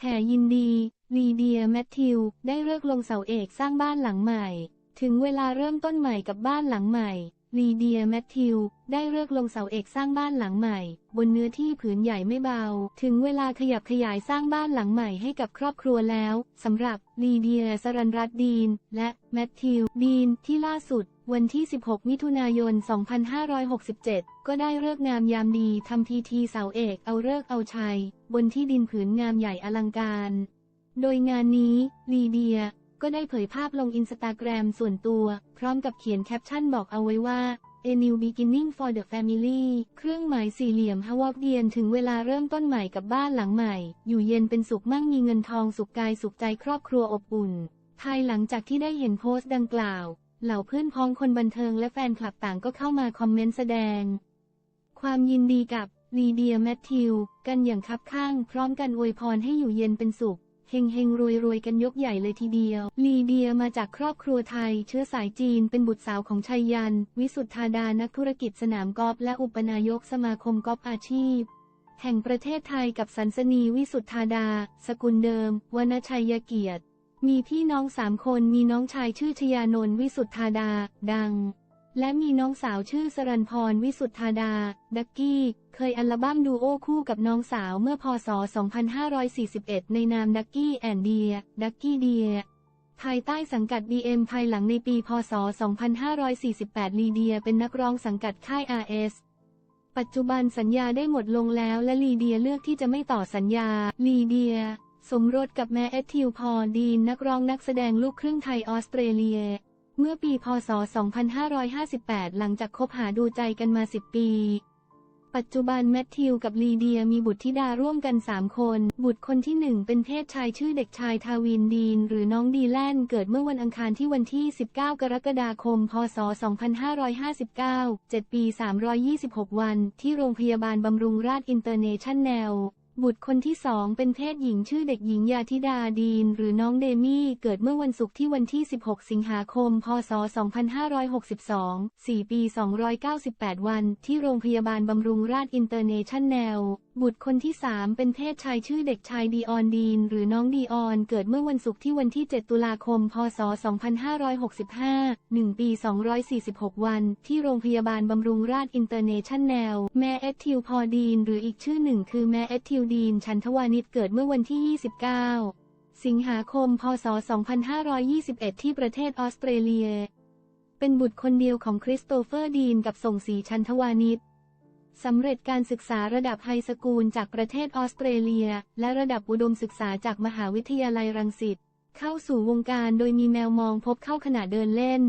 แห่ยินดี ลีเดียแมทธิว ได้เลิกลงเสาเอกสร้างบ้านหลังใหม่ ถึงเวลาเริ่มต้นใหม่กับบ้านหลังใหม่ ลีเดียแมทธิว ได้เลิกลงเสาเอกสร้างบ้านหลังใหม่ บนเนื้อที่ผืนใหญ่ไม่เบา ถึงเวลาขยับขยายสร้างบ้านหลังใหม่ให้กับครอบครัวแล้วสำหรับลีเดียสรันรัตดีน และแมทธิว ดีนที่ล่าสุด วันที่ 16 มิถุนายน 2567 ก็ได้เลิกงามยามดีทำพิธีเสาเอกเอาเลิกเอาชัย บนที่ดินผืนงามใหญ่อลังการ โดยงานนี้ลีเดีย ก็ได้เผยภาพลงอินสตาแกรมส่วนตัว พร้อมกับเขียนแคปชั่นบอกเอาไว้ว่า A new beginning for the family เครื่องหมายสี่เหลี่ยมฮาวอกเดียนถึงเวลาเริ่มต้นใหม่กับบ้านหลังใหม่ อยู่เย็นเป็นสุขมั่งมีเงินทองสุขกายสุขใจครอบครัวอบอุ่น ภายหลังจากที่ได้เห็นโพสต์ดังกล่าว เหล่าเพื่อนพ้องคนบันเทิงและแฟนคลับต่างก็เข้ามาคอมเมนต์แสดง ความยินดีกับลีเดียแมทธิว กันอย่างคับข้าง พร้อมกันอวยพรให้อยู่เย็นเป็นสุข เฮงเฮงรวยรวยกันยกใหญ่เลยทีเดียว ลีเดียมาจากครอบครัวไทย เชื้อสายจีนเป็นบุตรสาวของชัยยัน วิสุทธาดานักธุรกิจสนามกอล์ฟและอุปนายกสมาคมกอล์ฟอาชีพ แห่งประเทศไทยกับสันสนีวิสุทธาดา สกุลเดิมวรรณชัยยเกียรติ มีพี่น้องสามคนมีน้องชายชื่อชยานนท์วิสุทธาดา ดัง และมีน้องสาวชื่อสรันพรวิสุทธาดา ดักกี้ เคยอัลบั้มดูโอคู่กับน้องสาวเมื่อพศ 2541 ในนามดักกี้แอนเดีย ดักกี้เดีย ภายใต้สังกัด BM ภายหลังในปี พศ 2548 ลีเดียเป็นนักร้องสังกัดค่าย RS ปัจจุบันสัญญาได้หมดลงแล้วและลีเดียเลือกที่จะไม่ต่อสัญญา ลีเดีย สมรสกับแม่แอททิวพอดีนนักร้องนักแสดงลูกครึ่งไทยออสเตรเลีย เมื่อปีพศ 2558 หลังจากคบหาดูใจกันมา 10 ปี ปัจจุบันแมทธิวกับลีเดียมีบุตรธิดาร่วมกัน 3 คน บุตรคนที่ 1 เป็นเพศชายชื่อเด็กชายทาวินดีน หรือน้องดีแลนเกิดเมื่อวันอังคารที่วันที่ 19 กรกฎาคม พศ 2559 7 ปี 326 วัน ที่โรงพยาบาลบำรุงราษอินเตอร์เนชั่นแนล บุตรคนที่สองเป็นเพศหญิงชื่อเด็กหญิงยาธิดาดีน หรือน้องเดมี่ เกิดเมื่อวันศุกร์ที่วันที่ 16 สิงหาคม พศ 2562 4 ปี 298 วัน ที่โรงพยาบาลบำรุงราษอินเตอร์เนชั่นแนล บุตรคนที่3เป็นเพศชายชื่อเด็กชายดีออนดีน หรือน้องดีออน เกิดเมื่อวันศุกร์ที่วันที่ 7 ตุลาคม พศ 2565 1 ปี 246 วัน ที่โรงพยาบาลบำรุงราษอินเตอร์เนชั่นแนล แม่เอทิวพอดีน หรืออีกชื่อหนึ่งคือแม่เอททิวดีน ชันทวานิชเกิดเมื่อวันที่ 29 สิงหาคม พศ 2521 ที่ประเทศออสเตรเลีย เป็นบุตรคนเดียวของคริสโตเฟอร์ดีนกับส่งสีชันทวานิช สำเร็จการศึกษาระดับไฮสคูลจากประเทศออสเตรเลีย และระดับอุดมศึกษาจากมหาวิทยาลัยรังสิต เข้าสู่วงการโดยมีแมวมองพบเข้าขณะเดินเล่น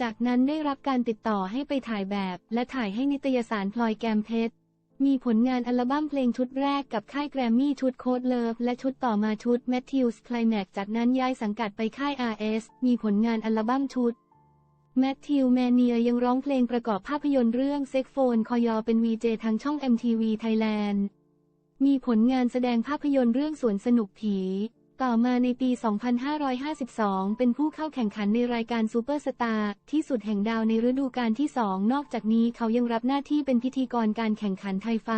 จากนั้นได้รับการติดต่อให้ไปถ่ายแบบและถ่ายให้นิตยสารพลอยแกมเพชร มีผลงานอัลบั้มเพลงชุดแรกกับค่ายแกรมมี่ชุดโคดเลิฟและชุดต่อมาชุด Matthews Climax จากนั้นย้ายสังกัดไปค่าย RS มีผลงานอัลบั้มชุด แมทธิวแมเนียยังร้องเพลงประกอบภาพยนตร์เรื่องเซ็กโฟนคอยอเป็นวีเจทางช่อง MTV Thailand มีผลงานแสดงภาพยนตร์เรื่องสวนสนุกผี ต่อมาในปี 2552 เป็นผู้เข้าแข่งขันในรายการซูเปอร์สตาร์ที่สุดแห่งดาวในฤดูกาลที่ 2 นอกจากนี้เขายังรับหน้าที่เป็นพิธีกรการแข่งขันไทยไฟ